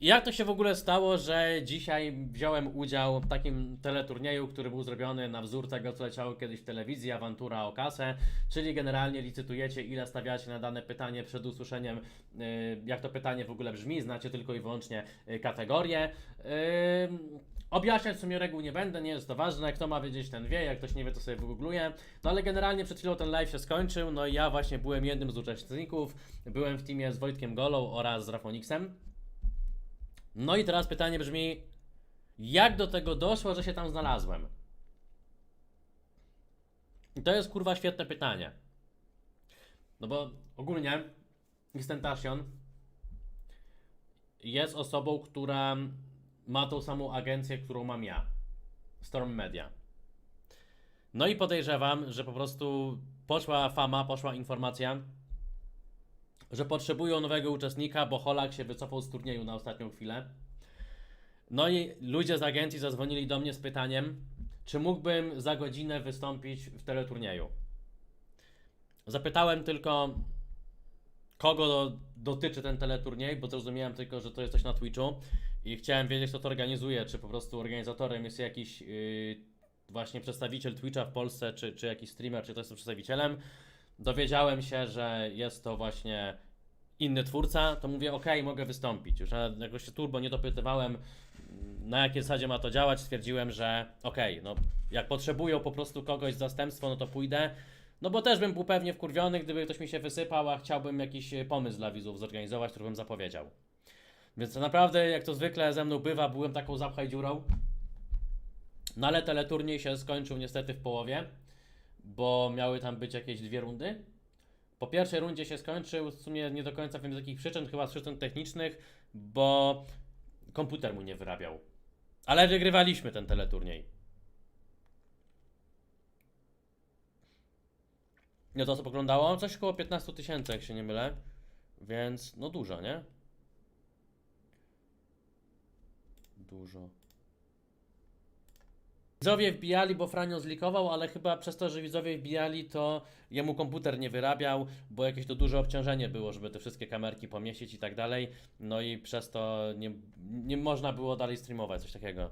Jak to się w ogóle stało, że dzisiaj wziąłem udział w takim teleturnieju, który był zrobiony na wzór tego, co leciało kiedyś w telewizji, awantura o kasę, czyli generalnie licytujecie, ile stawiacie na dane pytanie przed usłyszeniem, yy, jak to pytanie w ogóle brzmi, znacie tylko i wyłącznie yy, kategorię. Yy, Objaśniać w sumie reguł nie będę, nie jest to ważne, kto ma wiedzieć ten wie, jak ktoś nie wie to sobie wygoogluje. No ale generalnie przed chwilą ten live się skończył, no i ja właśnie byłem jednym z uczestników, byłem w teamie z Wojtkiem Golą oraz z Rafoniksem. No i teraz pytanie brzmi, jak do tego doszło, że się tam znalazłem? I to jest kurwa świetne pytanie. No bo ogólnie Xtentacion jest osobą, która ma tą samą agencję, którą mam ja. Storm Media. No i podejrzewam, że po prostu poszła fama, poszła informacja, że potrzebują nowego uczestnika, bo Holak się wycofał z turnieju na ostatnią chwilę. No i ludzie z agencji zadzwonili do mnie z pytaniem, czy mógłbym za godzinę wystąpić w teleturnieju. Zapytałem tylko, kogo do, dotyczy ten teleturniej, bo zrozumiałem tylko, że to jest coś na Twitchu i chciałem wiedzieć, kto to organizuje, czy po prostu organizatorem jest jakiś yy, właśnie przedstawiciel Twitcha w Polsce, czy, czy jakiś streamer, czy to jest przedstawicielem. Dowiedziałem się, że jest to właśnie inny twórca, to mówię, ok, mogę wystąpić. Już jakoś się turbo nie dopytywałem, na jakiej zasadzie ma to działać. Stwierdziłem, że ok, no jak potrzebują po prostu kogoś z zastępstwo, no to pójdę. No bo też bym był pewnie wkurwiony, gdyby ktoś mi się wysypał, a chciałbym jakiś e, pomysł dla widzów zorganizować, który bym zapowiedział. Więc to naprawdę, jak to zwykle ze mną bywa, byłem taką zapchaj dziurą. No ale teleturniej się skończył niestety w połowie, bo miały tam być jakieś dwie rundy. Po pierwszej rundzie się skończył, w sumie nie do końca wiem z jakich przyczyn, chyba z przyczyn technicznych, bo komputer mu nie wyrabiał. Ale wygrywaliśmy ten teleturniej. Ile to osób oglądało? Coś około 15 tysięcy, jak się nie mylę. Więc, no dużo, nie? Dużo. Widzowie wbijali, bo Franio zlikował, ale chyba przez to, że widzowie wbijali, to jemu komputer nie wyrabiał, bo jakieś to duże obciążenie było, żeby te wszystkie kamerki pomieścić i tak dalej. No i przez to nie, nie można było dalej streamować, coś takiego.